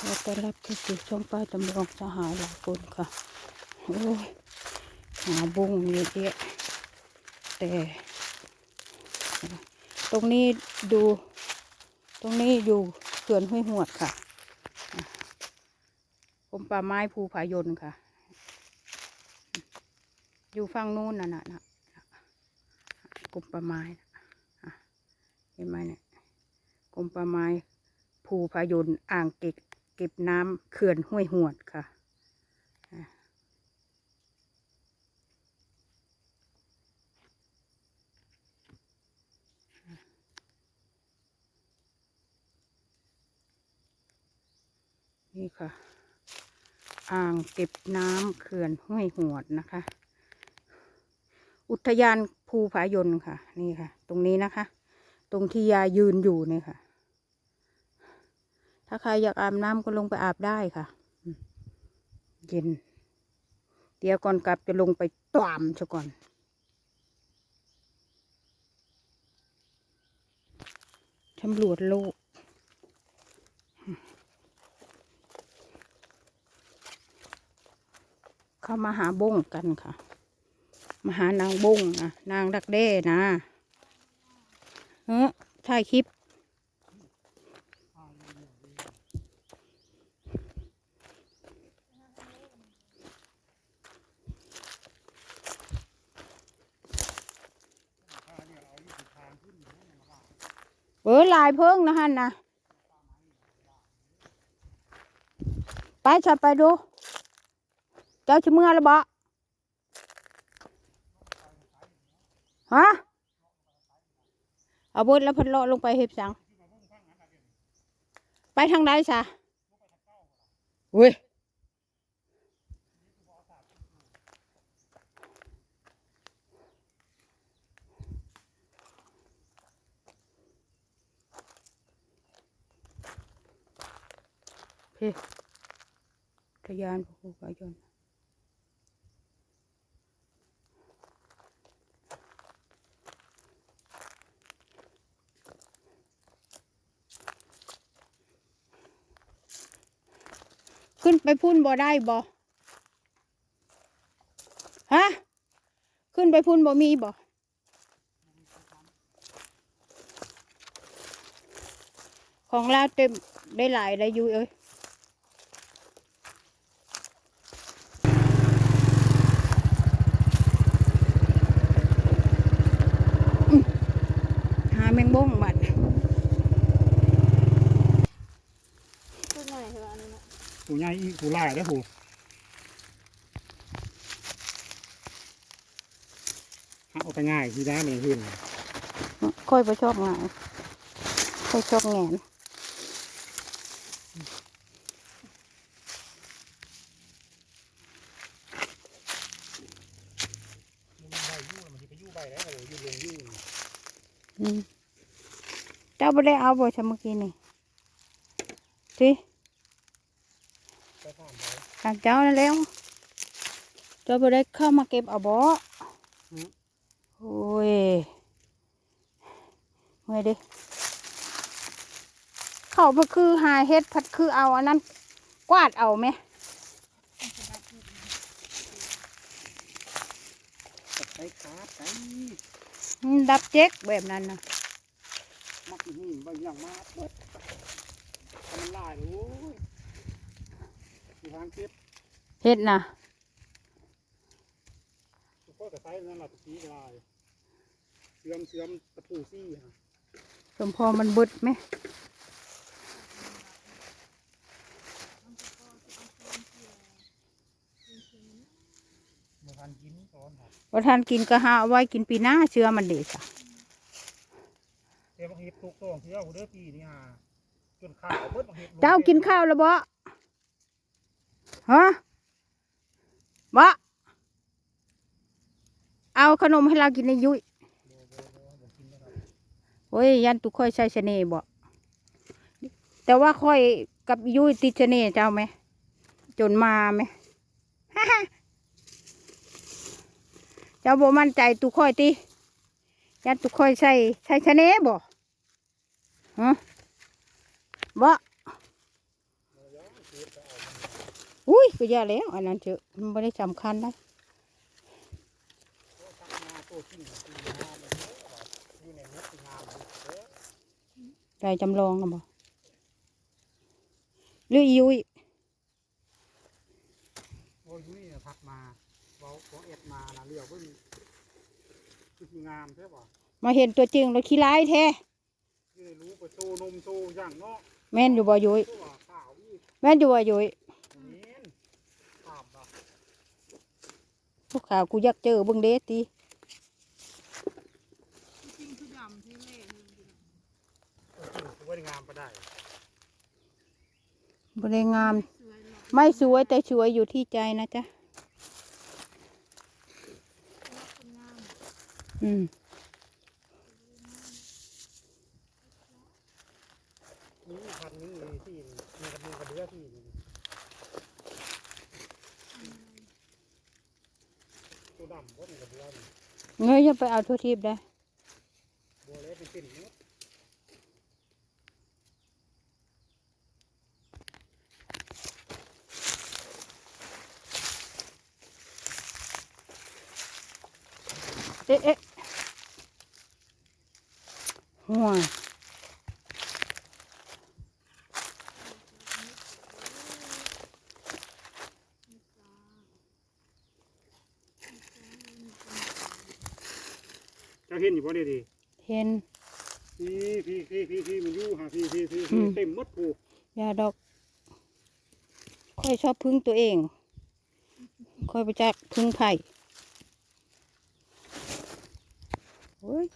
ขอต้อนรับเข้าสู่ช่องป้าจำลองสหายหลายคนค่ะ โอ้ยหาบุ้งเยอะแยะแต่ ตรงนี้ดู ตรงนี้อยู่เขื่อนห้วยหวดค่ะกรมป่าไม้ภูผายนค่ะ อยู่ฝั่งนู้นน่ะนะนะกรมป่าไม้เห็นไหมเนี่ยกรมป่าไม้ภูผยนต์อ่างเก็บ เก็บน้ำเขื่อนห้วยหวดค่ะ นี่ค่ะ อ่างเก็บน้ำเขื่อนห้วยหวดนะคะ อุทยานภูผายนค่ะ นี่ค่ะ ตรงนี้นะคะ ตรงที่ยายืนอยู่เนี่ยค่ะ ถ้าใครอยากอาบน้ำก็ลงไปอาบได้ค่ะ เย็น เดี๋ยวก่อนกลับจะลงไปตามซะก่อนตำรวจโลกเข้ามาหาบงกันค่ะ มาหานางบงนะนางดักแด้นะเออถ่ายคลิป ออลายเพิ่งนะฮันนะไปชัดไปดู เจ้าชิเมื่อแล้วบ่ฮะเอาบดแล้วพันเลาะลงไปเห็บสัง ไปทางใดซะเว้ย พี่ทะยานภูกายนขึ้นไปพุ่นบ่ได้บ่ฮะ ขึ้นไปพุ่นบ่มีบ่ของลาเต็มได้หลายได้อยู่เอ้ยอื้อหาแมงบ้งบัด พูดหน่อยเถอะอันนี้นะ ผู้ให ญ่อีกผู้ลายได้อผู้เอาไปง่ายที่ได้ไม่ขึ้นค่อยไปชอบง่านค่อยชอบแงนเจ้าไม่ได้เอาบ่ชเมื่อกี้นี่สิานไปทางเจ้านั่นแล้วเจ้าไม่ได้เข้ามาเก็บเอาบ่โอ้ยเมื่อยดิเข้าพัดคือหาเฮ็ดพัดคือเอาอันนั้นกวาดเอาไหมตัดไปขาดไปอืมดับเจ๊กแบบนั้นนะมักอีนี่ใบอย่างมากเบิดทำมันลายโอ้ยมี ทางเก็บเฮ็ดนะก็กระไซนั่นแหละตะกี้ลายเสื่อมเสื่อมตะปูซี่ฮะสมพอมันเบิดไหมเมื่อทันกินก่อนครับว่าทานกินก็หาเอาไว้กินปีหน้าเชื่อมันเด็ดอะเดี๋ยวบางเห็ดตุกโต่งเที่ยวเด้อปีนี่ฮะจนขาวเบิดบางเห็ดลงเจ้ากินข้าวแล้วบ่ ฮะบ่เอาขนมให้เรากินในยุ้ยบ่บ่บ่บ่กินแล้วครับโอ้ยยันตุค่อยใส่เสน่ห์บ่แต่ว่าค่อยกับยุ้ยติดเสน่ห์เจ้าไหม จนมาไหมเจ้าบ่มั่นใจตุค่อยติยันตุค่อยใส่ใส่เสน่ห์บ่ฮะบ่ บ่ยาก ก็บไปเอามัน อุ้ยก็อย่าแล้ว อันนั้นเถอะมันไม่ได้สำคัญนะโอ้ตักงาตัวจริงคืองาเลยเด้อว่าอยู่ในมุกคืองาเลยเด้อได้จำลองกันบ่หรืออียุ้ยโอ้ยนี่ทักมาเว้าของเอ็ดมานะเรียกเพิ่นคืองามใช่ป่ะมาเห็นตัวจริงแล้วขี้ร้ายแท้นี่ได้รู้ไปโชว์นมโชว์อย่างเนาะแม่นอยู่บ่ยุ้ยตัวขาวอีกแม่นอยู่บ่ยุ้ย นี่ขาวบ่ พวกข่าวกูอยากเจอเบิ่งเด้ติจริงคือดำที่เล่ตัวจริงามไปได้บ่ได้งาม ไม่สวยแต่สวยอยู่ที่ใจนะจ๊ะ อืมนี่พันนี้ที่มีกระเบือกระเดือที่ นี่ตัวดำก็มีกระเงยจะไปเอาทั่วทิพย์ได้บัวเล็เป็นปิ่นเนาะเอ๊ะเอ๊ะห่วย เจ้าเห็นอยู่บ่ได้ดีเห็นพี่พี่พี่พี่พี่มันอยู่หาพี่พี่พี่อืมเต็มหมดผูยาดอกค่อยชอบพึ่งตัวเอง ค่อยไปจักพึ่งไผ่โอ้ย